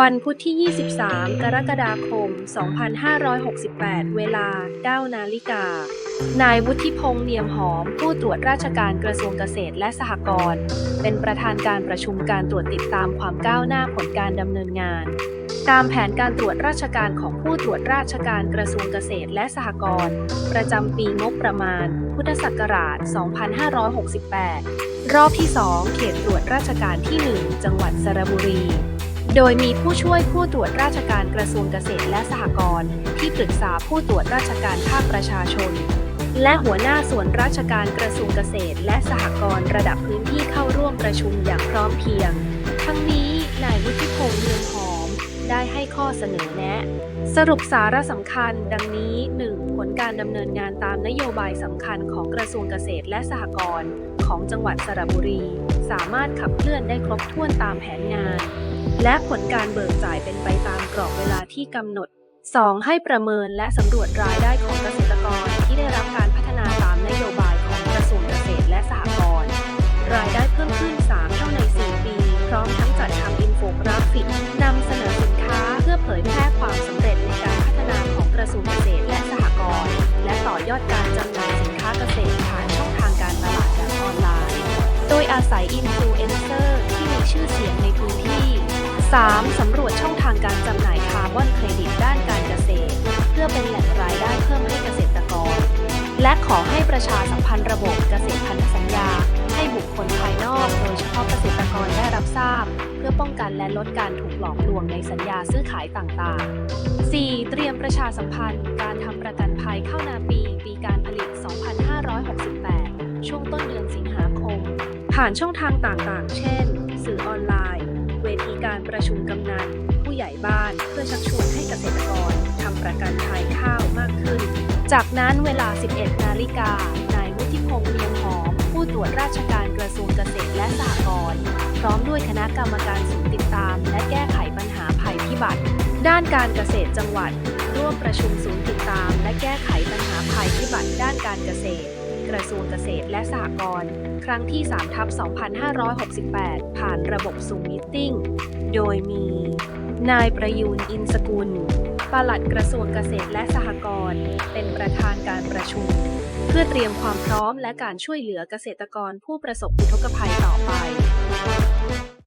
วันพุธที่ 23 กรกฎาคม 2568 เวลา 9 นาฬิกา นายวุฒิพงษ์เนียมหอม ผู้ตรวจราชการกระทรวงเกษตรและสหกรณ์ เป็นประธานการประชุมการตรวจติดตามความก้าวหน้าผลการดำเนินงาน ตามแผนการตรวจราชการของผู้ตรวจราชการกระทรวงเกษตรและสหกรณ์ ประจำปีงบประมาณ พุทธศักราช 2568 รอบที่ 2 เขตตรวจราชการที่ 1 จังหวัดสระบุรี โดยมีผู้ช่วยผู้ตรวจราชการกระทรวงเกษตรและสหกรณ์ที่ปรึกษาผู้ตรวจราชการภาคประชาชน และหัวหน้าส่วนราชการกระทรวงเกษตร และสหกรณ์ระดับพื้นที่เข้าร่วมประชุมอย่างพร้อมเพรียง ทั้งนี้นายวุฒิพงษ์เนืองหอมได้ให้ข้อเสนอแนะ สรุปสาระสำคัญ ดังนี้ 1. ผลการดำเนินงานตามนโยบายสำคัญของกระทรวงเกษตรและสหกรณ์ของจังหวัดสระบุรี สามารถขับเคลื่อนได้ครบถ้วนตามแผนงาน และผลการเบิกจ่ายเป็นไปตามกรอบเวลาที่กำหนด 2. ให้ประเมินและสำรวจรายได้ของเกษตรกรที่ได้รับการพัฒนาตามนโยบายของกระทรวงเกษตรและสหกรณ์รายได้เพิ่มขึ้น 3 เท่าใน 4 ปี พร้อมทั้งจัดทำอินโฟกราฟิกนำเสนอสินค้าเพื่อเผยแพร่ความสำเร็จในการพัฒนาของกระทรวงเกษตรและสหกรณ์และต่อยอดการจำหน่ายสินค้าเกษตรผ่านช่องทางการตลาดแบบออนไลน์ โดยอาศัยอินฟลูเอนเซอร์ที่มีชื่อเสียงในพื้นที่ 3. สำรวจช่องทางการจำหน่ายคาร์บอนเครดิตด้านการเกษตร เพื่อเป็นแหล่งรายได้เพิ่มให้เกษตรกร และขอให้ประชาสัมพันธ์ระบบเกษตรพันธสัญญา ให้บุคคลภายนอก โดยเฉพาะเกษตรกรได้รับทราบ เพื่อป้องกันและลดการถูกหลอกลวงในสัญญาซื้อขายต่างๆ 4. เตรียมประชาสัมพันธ์ การทำประกันภัยเข้านาปี ปีการผลิต 2568 ช่วงต้นเดือนสิงหาคม ผ่านช่องทางต่างๆ เช่น สื่อออนไลน์ เวทีการประชุมกำนัน ผู้ใหญ่บ้านเพื่อชักชวนให้เกษตรกรทำประกันภัยข้าวมากขึ้น จากนั้นเวลา 11 นาฬิกา นายวุฒิพงษ์เนียมหอม ผู้ตรวจราชการกระทรวงเกษตรและสหกรณ์พร้อมด้วยคณะกรรมการศูนย์ติดตาม และแก้ไขปัญหาภัยพิบัติ ด้านการเกษตรจังหวัด ร่วมประชุมศูนย์ติดตาม และแก้ไขปัญหาภัยพิบัติด้านการเกษตร กระทรวงเกษตรและสหกรณ์ครั้งที่3ทับ2568 ผ่านระบบซูมมิติ้งโดยมี นายประยูนอินสกุลปลัดกระทรวงเกษตรและสหกรณ์เป็นประธานการประชุม เพื่อเตรียมความพร้อมและการช่วยเหลือเกษตรกรผู้ประสบอุทกภัยต่อไป